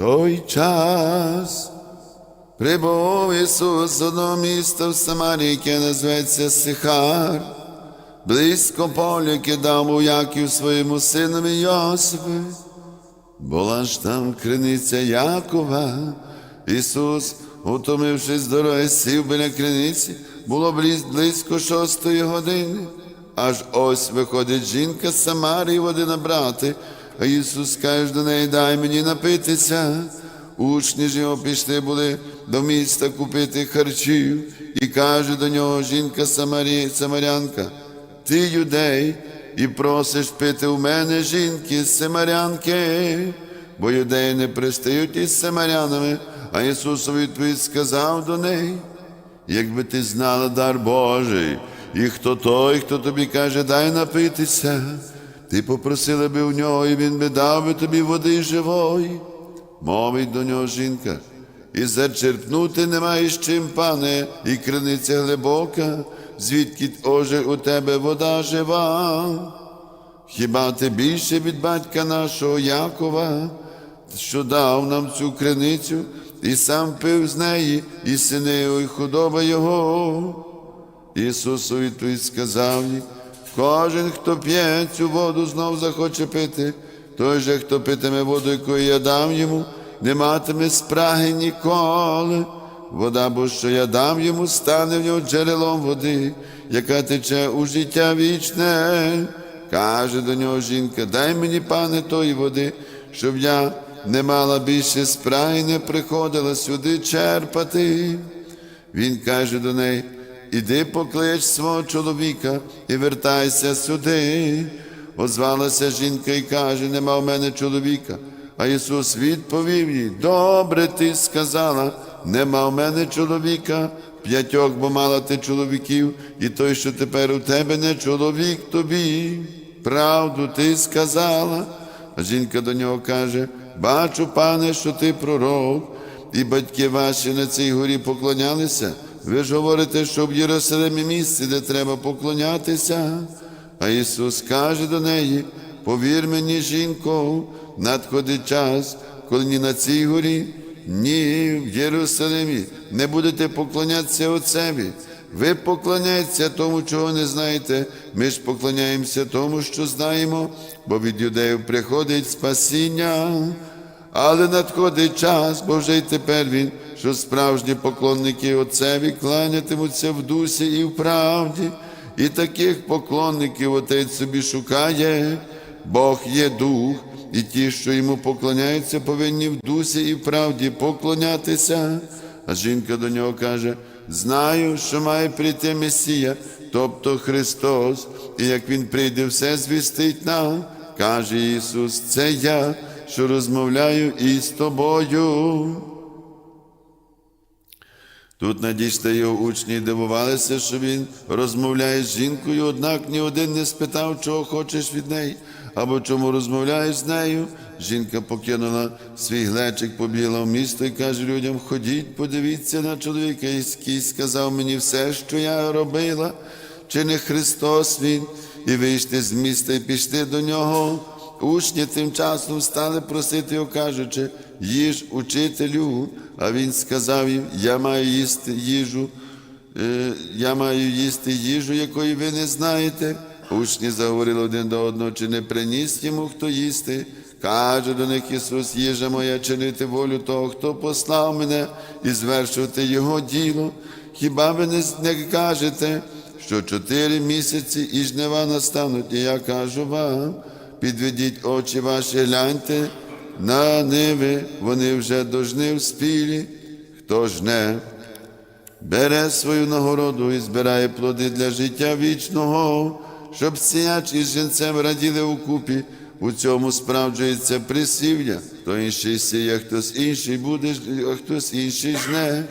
той час прибув Ісус з одного міста в Самарії, яке називається Сихар, близько поля, яке дав у Яків своєму синові Йосипу. Була ж там криниця Якова. Ісус, утомившись дороги, сів біля криниці, було близько шостої години. Аж ось виходить жінка з Самарії води набрати, а Ісус каже до неї, дай мені напитися. Учні ж його пішли були до міста купити харчів, і каже до нього жінка Самарі, Самарянка, ти юдей, і просиш пити у мене жінки Самарянки, бо юдеї не пристають із самарянами, а Ісус у відповідь сказав до неї, якби ти знала дар Божий, і хто той, хто тобі каже, дай напитися, ти попросила би у нього, і він би дав би тобі води живої. Мовить до нього жінка, і зачерпнути не маєш чим, пане, і криниця глибока, звідки оже у тебе вода жива. Хіба ти більше від батька нашого Якова, що дав нам цю криницю, і сам пив з неї, і сини і худоба його. Ісус у відповідь сказав їй, кожен, хто п'є цю воду, знов захоче пити, той же, хто питиме воду, яку я дам йому, не матиме спраги ніколи. Вода, бо що я дам йому, стане в нього джерелом води, яка тече у життя вічне. Каже до нього жінка, дай мені, пане, тої води, щоб я не мала більше спраги, не приходила сюди черпати. Він каже до неї, іди поклич свого чоловіка і вертайся сюди. Озвалася жінка і каже, нема в мене чоловіка. А Ісус відповів їй, добре ти сказала, нема в мене чоловіка, п'ятьох, бо мала ти чоловіків, і той, що тепер у тебе не чоловік тобі. Правду ти сказала. А жінка до нього каже, бачу, пане, що ти пророк, і батьки ваші на цій горі поклонялися. Ви ж говорите, що в Єрусалимі місце, де треба поклонятися. А Ісус каже до неї: повір мені, жінко, надходить час, коли ні на цій горі, ні в Єрусалимі не будете поклонятися Отцеві. Ви поклоняєтеся тому, чого не знаєте. Ми ж поклоняємося тому, що знаємо, бо від юдеїв приходить спасіння. Але надходить час, бо вже й тепер він, що справжні поклонники Отцеві кланятимуться в дусі і в правді, і таких поклонників Отець собі шукає. Бог є дух, і ті, що йому поклоняються, повинні в дусі і в правді поклонятися. А жінка до нього каже: знаю, що має прийти Месія, тобто Христос, і як Він прийде, все звістить нам. Каже Ісус, це я, що розмовляю із тобою. Тут надійшли його учні і дивувалися, що він розмовляє з жінкою, однак ні один не спитав, чого хочеш від неї, або чому розмовляєш з нею. Жінка покинула свій глечик, побігла в місто і каже людям: ходіть, подивіться на чоловіка, який сказав мені все, що я робила, чи не Христос Він, і вийшли з міста і пішли до нього. Учні тим часом стали просити його, кажучи, їж учителю, а він сказав їм, я маю їсти їжу, е, я маю їсти їжу, якої ви не знаєте. Учні заговорили один до одного, чи не приніс йому хто їсти. Каже до них Ісус, їжа моя чинити волю того, хто послав мене і звершувати Його діло. Хіба ви не, не кажете, що чотири місяці і жнива настануть, і я кажу вам, підведіть очі ваші, гляньте на ниви, вони вже до жнив спілі, хто жне, бере свою нагороду і збирає плоди для життя вічного, щоб сіяч із жінцем раділи у купі. У цьому справджується присів'я, хто інший сіє, хтось інший буде, а хтось інший жне.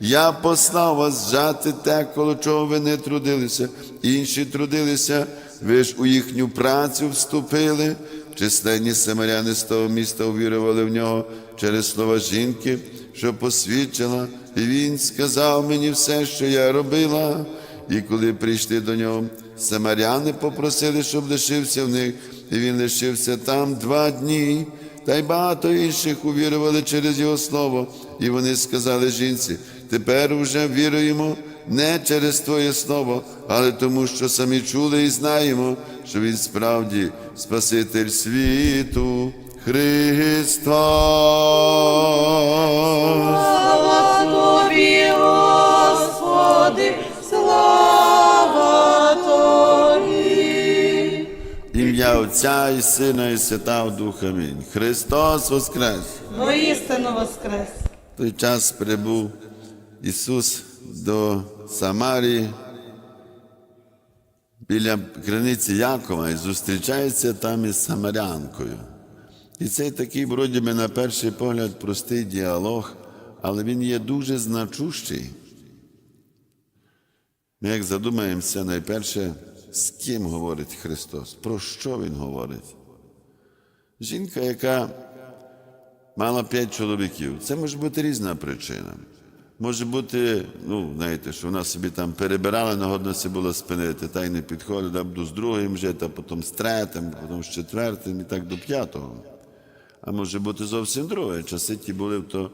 Я послав вас жати те, коло чого ви не трудилися, інші трудилися, ви ж у їхню працю вступили. Численні самаряни з того міста увірували в нього через слова жінки, що посвідчила, і він сказав мені все, що я робила. І коли прийшли до нього, самаряни попросили, щоб лишився в них, і він лишився там два дні. та й багато інших увірували через Його слово, і вони сказали жінці, тепер уже віруємо не через Твоє слово, але тому, що самі чули і знаємо, що Він справді Спаситель світу Ім'я Отця і Сина, і Святого Духа. Амінь. Христос Воскрес! Воістину воскрес. В той час прибув Ісус до Самарії біля криниці Якова і зустрічається там із Самарянкою. І цей такий, вроді би, на перший погляд, простий діалог, але він є дуже значущий. Ми як задумаємося найперше, з ким говорить Христос, про що Він говорить. Жінка, яка мала п'ять чоловіків. Це може бути різна причина. Може бути, ну, знаєте, що вона собі там перебирала, нагодно було спинити, та й не підходить, а буду з другим жити, а потім з третім, потім з четвертим і так до п'ятого. А може бути зовсім друге. Часи ті були, то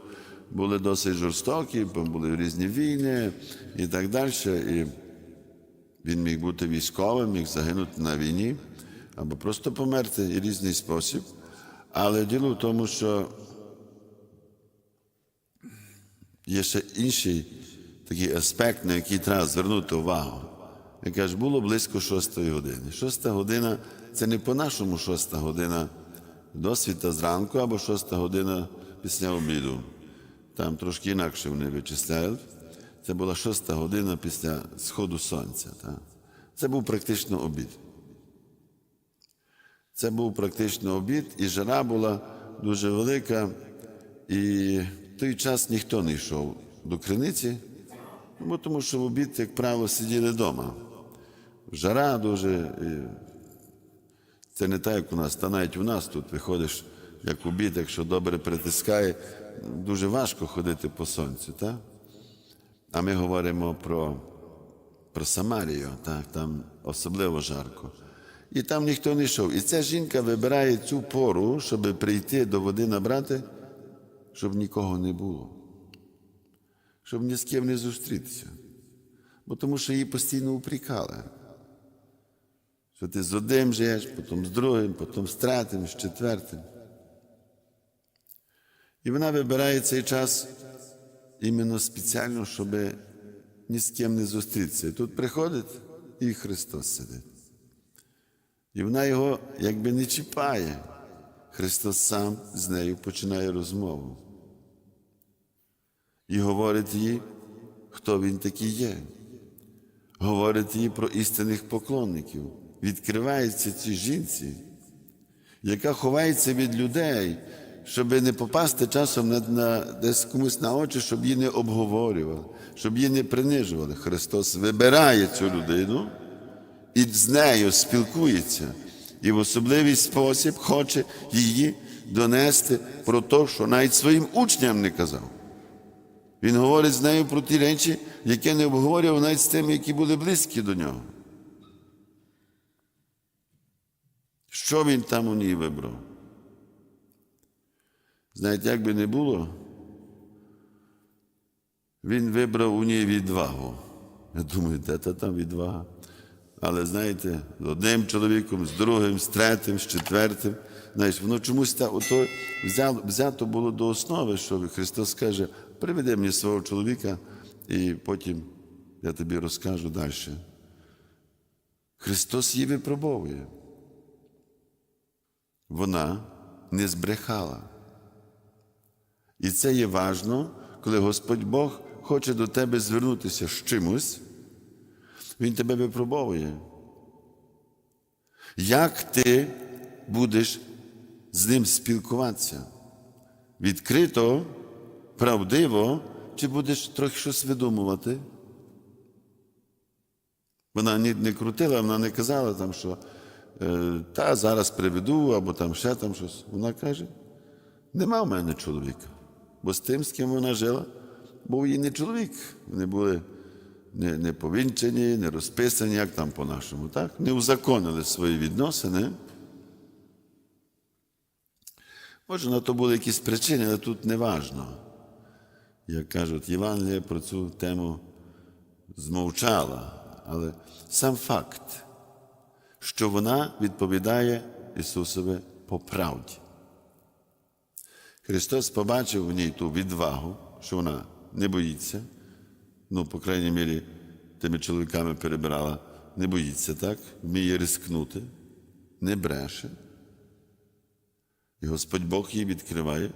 були досить жорстокі, були різні війни і так далі. І він міг бути військовим, міг загинути на війні або просто померти і різний спосіб. Але діло в тому, що є ще інший такий аспект, на який треба звернути увагу. Я кажу, було близько шостої години. Шоста година це не по-нашому шоста година досвіта зранку або шоста година після обіду. Там трошки інакше вони вичисляють. Це була шоста година після сходу сонця. Так? Це був практично обід. Це був практично обід, і жара була дуже велика, і той час ніхто не йшов до криниці, тому що в обід, як правило, сиділи вдома. Жара дуже. Це не так, як у нас, та навіть у нас тут виходиш як обід, якщо добре притискає, дуже важко ходити по сонцю. Так? А ми говоримо про, про Самарію, так? там особливо жарко. І там ніхто не йшов. І ця жінка вибирає цю пору, щоб прийти до води набрати, щоб нікого не було, щоб ні з ким не зустрітися. Бо тому що її постійно упрікали. Що ти з одним живеш, потім з другим, потім з третім, з четвертим. І вона вибирає цей час іменно спеціально, щоб ні з ким не зустрітися. І тут приходить і Христос сидить. І вона його якби не чіпає. Христос сам з нею починає розмову. І говорить їй, хто він такий є. Говорить їй про істинних поклонників. Відкривається цій жінці, яка ховається від людей, щоб не попасти часом на, на, десь комусь на очі, щоб її не обговорювали, щоб її не принижували. Христос вибирає цю людину і з нею спілкується, і в особливий спосіб хоче її донести про те, що навіть своїм учням не казав. Він говорить з нею про ті речі, які не обговорював навіть з тими, які були близькі до нього. Що він там у ній вибрав? Знаєте, як би не було, він вибрав у ній відвагу. Я думаю, де та там відвага? Але знаєте, з одним чоловіком, з другим, з третім, з четвертим. Знаєш, воно чомусь та, ото взято було до основи, що Христос каже, приведи мені свого чоловіка, і потім я тобі розкажу далі. Христос її випробовує. Вона не збрехала. І це є важно, коли Господь Бог хоче до тебе звернутися з чимось, Він тебе випробовує. Як ти будеш з ним спілкуватися? Відкрито, правдиво, чи будеш трохи щось видумувати? Вона не, крутила, вона не казала там, що е, та зараз приведу, або там ще там щось. Вона каже: нема в мене чоловіка. Бо з тим, з ким вона жила, був її не чоловік. Вони були не, не повінчені, не розписані, як там по-нашому, так? Не узаконили свої відносини. Може, на то були якісь причини, але тут не важно. Як кажуть, Євангелія про цю тему змовчала, але сам факт, що вона відповідає Ісусові по правді. Христос побачив в ній ту відвагу, що вона не боїться, ну, по крайній мірі, тими чоловіками перебирала, не боїться, так? Вміє рискнути, не бреше. І Господь Бог їй відкриває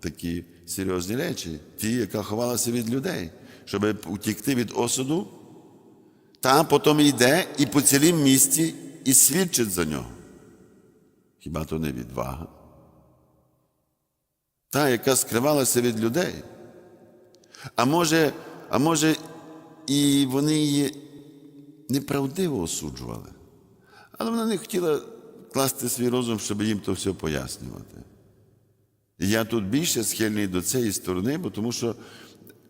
такі серйозні речі, ті, яка ховалася від людей, щоб утікти від осуду, та потім йде і по цілім місті і свідчить за нього. Хіба то не відвага? Та, яка скривалася від людей. А може, а може, і вони її неправдиво осуджували. Але вона не хотіла класти свій розум, щоб їм то все пояснювати. І я тут більше схильний до цієї сторони, бо тому що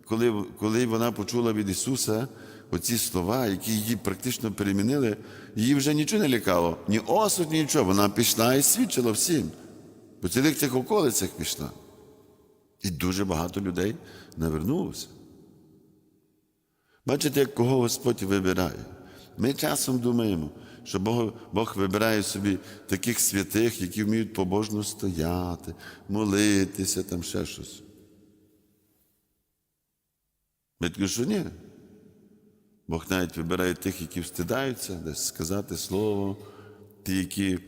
коли, коли вона почула від Ісуса оці слова, які її практично перемінили, її вже нічого не лякало, ні осуд, ні нічого. Вона пішла і свідчила всім. По цілих цих околицях пішла. І дуже багато людей навернулося. Бачите, кого Господь вибирає. Ми часом думаємо, що Бог, Бог вибирає собі таких святих, які вміють побожно стояти, молитися, там ще щось. Ми такі, що ні. Бог навіть вибирає тих, які встидаються, десь сказати слово, ті, які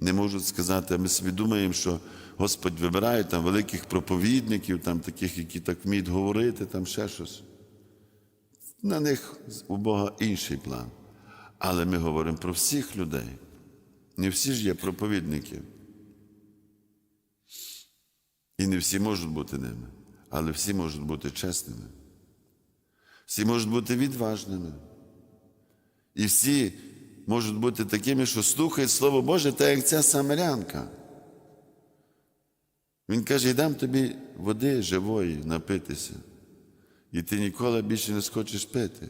не можуть сказати, а ми собі думаємо, що Господь вибирає там великих проповідників, там таких, які так вміють говорити, там ще щось. На них у Бога інший план. Але ми говоримо про всіх людей. Не всі ж є проповідники. І не всі можуть бути ними, але всі можуть бути чесними. Всі можуть бути відважними. І всі можуть бути такими, що слухають Слово Боже, так як ця самарянка. Він каже, дам тобі води живої напитися, і ти ніколи більше не схочеш пити.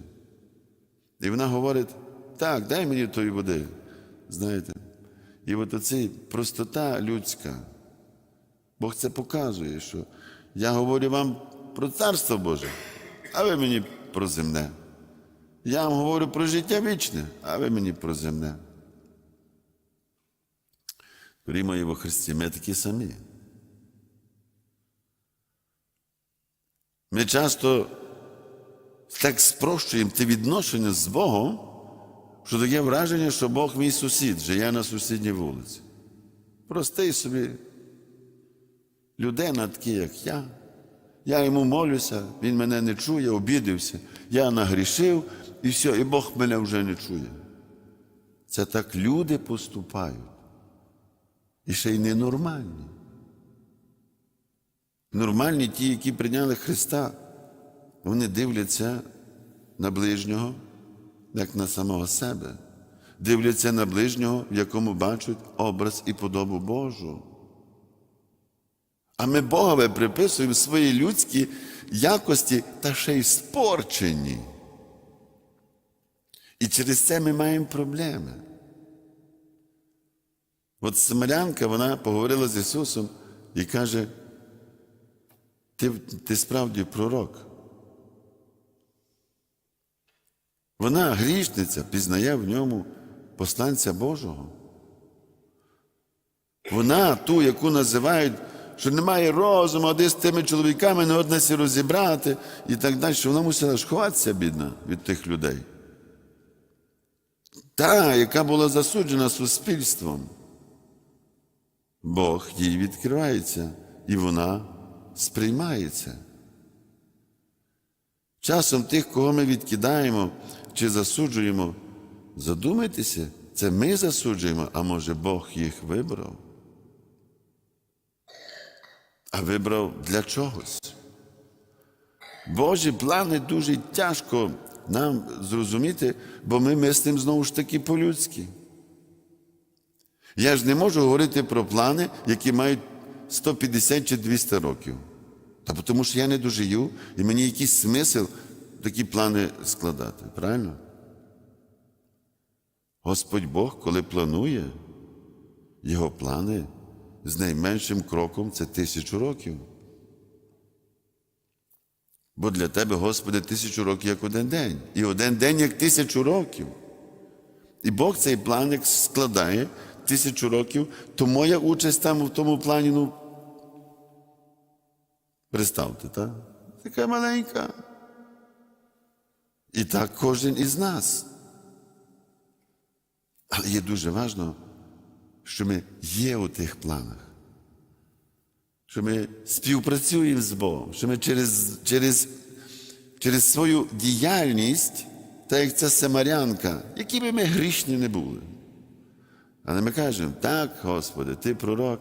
І вона говорить, так, дай мені тої води. Знаєте. І от оця простота людська, Бог це показує, що я говорю вам про Царство Боже, а ви мені про земне. Я вам говорю про життя вічне, а ви мені про земне. Дорогі мої во Христі, ми такі самі. Ми часто так спрощуємо те відношення з Богом, що таке враження, що Бог мій сусід, живе на сусідній вулиці. Простий собі людина, такий, як я. Я йому молюся, він мене не чує, обідився. Я нагрішив і все, і Бог мене вже не чує. Це так люди поступають. І ще й ненормальні. Нормальні ті, які прийняли Христа, вони дивляться на ближнього, як на самого себе, дивляться на ближнього, в якому бачать образ і подобу Божу. А ми Богове приписуємо свої людські якості та ще й спорчені. І через це ми маємо проблеми. От Самарянка, вона поговорила з Ісусом і каже, ти, ти справді пророк. Вона грішниця, пізнає в ньому посланця Божого. Вона ту, яку називають, що немає розуму, а з тими чоловіками не одне розібрати і так далі, вона мусила ж ховатися, бідна, від тих людей. Та, яка була засуджена суспільством. Бог їй відкривається, і вона сприймається. Часом тих, кого ми відкидаємо чи засуджуємо, задумайтеся, це ми засуджуємо, а може Бог їх вибрав. А вибрав для чогось. Божі плани дуже тяжко нам зрозуміти, бо ми мислимо знову ж таки по-людськи. Я ж не можу говорити про плани, які мають 150 чи 200 років. Та тому що я не дожию, і мені якийсь смисл такі плани складати. Правильно? Господь Бог, коли планує, його плани з найменшим кроком це тисячу років. Бо для тебе, Господи, тисячу років як один день, і один день як тисячу років. І Бог цей план як складає тисячу років, то моя участь там в тому плані, ну, представте, так? Така маленька. І так кожен із нас. Але є дуже важливо, що ми є у тих планах, що ми співпрацюємо з Богом, що ми через, через, через свою діяльність, так як ця самарянка, які би ми грішні не були. Але ми кажемо, так, Господи, Ти пророк,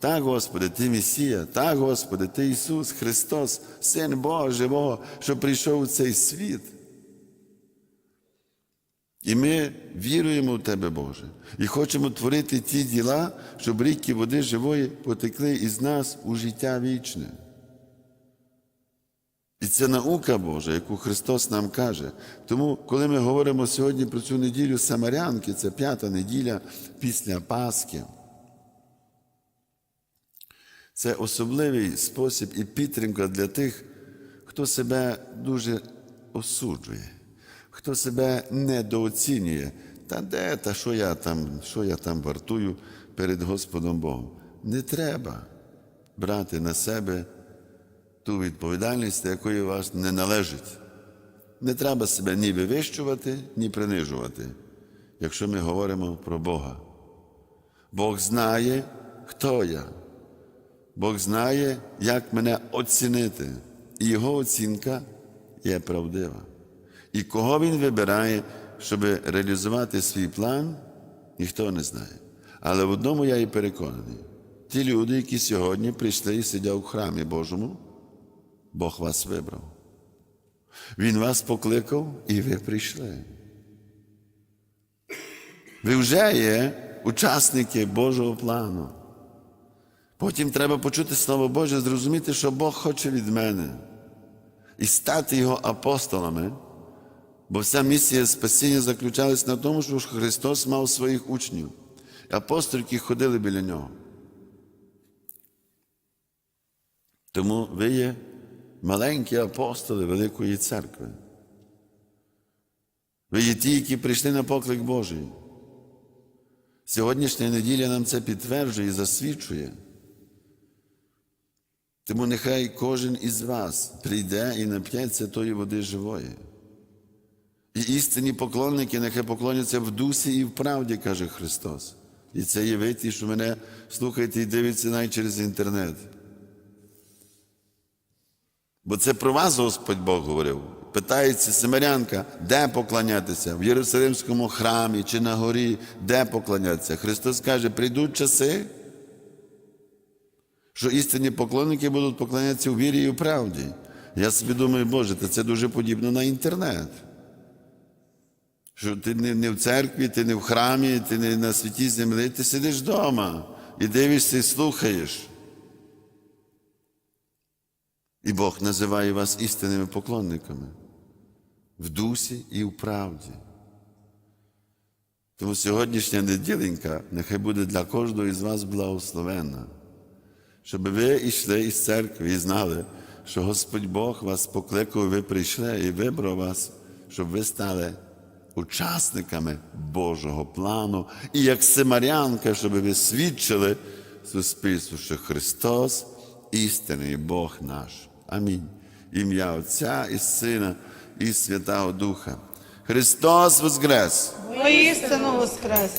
так, Господи, Ти Месія, так, Господи, Ти Ісус Христос, Син Бога Живого, що прийшов у цей світ. І ми віруємо в Тебе, Боже, і хочемо творити ті діла, щоб ріки води живої потекли із нас у життя вічне. І це наука Божа, яку Христос нам каже. Тому, коли ми говоримо сьогодні про цю неділю Самарянки, це п'ята неділя після Пасхи. Це особливий спосіб і підтримка для тих, хто себе дуже осуджує, хто себе недооцінює. Та де, та що я там, що я там вартую перед Господом Богом? Не треба брати на себе ту відповідальність, якої вас не належить. Не треба себе ні вивищувати, ні принижувати, якщо ми говоримо про Бога. Бог знає, хто я. Бог знає, як мене оцінити. І його оцінка є правдива. І кого він вибирає, щоб реалізувати свій план, ніхто не знає. Але в одному я і переконаний: ті люди, які сьогодні прийшли і сидять у храмі Божому, Бог вас вибрав. Він вас покликав, і ви прийшли. Ви вже є учасники Божого плану. Потім треба почути Слово Боже, зрозуміти, що Бог хоче від мене, і стати Його апостолами, бо вся місія спасіння заключалась на тому, що Христос мав своїх учнів, апостолів, які ходили біля нього. Тому ви є маленькі апостоли Великої церкви. Ви є ті, які прийшли на поклик Божий. Сьогоднішня неділя нам це підтверджує і засвідчує. Тому нехай кожен із вас прийде і нап'ється тої води живої. І істинні поклонники нехай поклоняться в дусі і в правді, каже Христос. І це є ви що мене слухаєте і дивиться навіть через інтернет. Бо це про вас Господь Бог говорив. Питається Семерянка, де поклонятися? В Єрусалимському храмі чи на горі, де поклонятися? Христос каже, прийдуть часи, що істинні поклонники будуть поклонятися у вірі і у правді. Я собі думаю, Боже, це дуже подібно на інтернет. Що ти не, в церкві, ти не в храмі, ти не на святій землі, ти сидиш вдома і дивишся і слухаєш. І Бог називає вас істинними поклонниками в дусі і в правді. Тому сьогоднішня неділенька нехай буде для кожного із вас благословенна, щоб ви йшли із церкви і знали, що Господь Бог вас покликав, і ви прийшли і вибрав вас, щоб ви стали учасниками Божого плану, і як Семарянка, щоб ви свідчили суспільству, що Христос істинний Бог наш. Амінь. Ім'я Отця і Сина, і Святого Духа. Христос Воскрес! Воістину воскрес!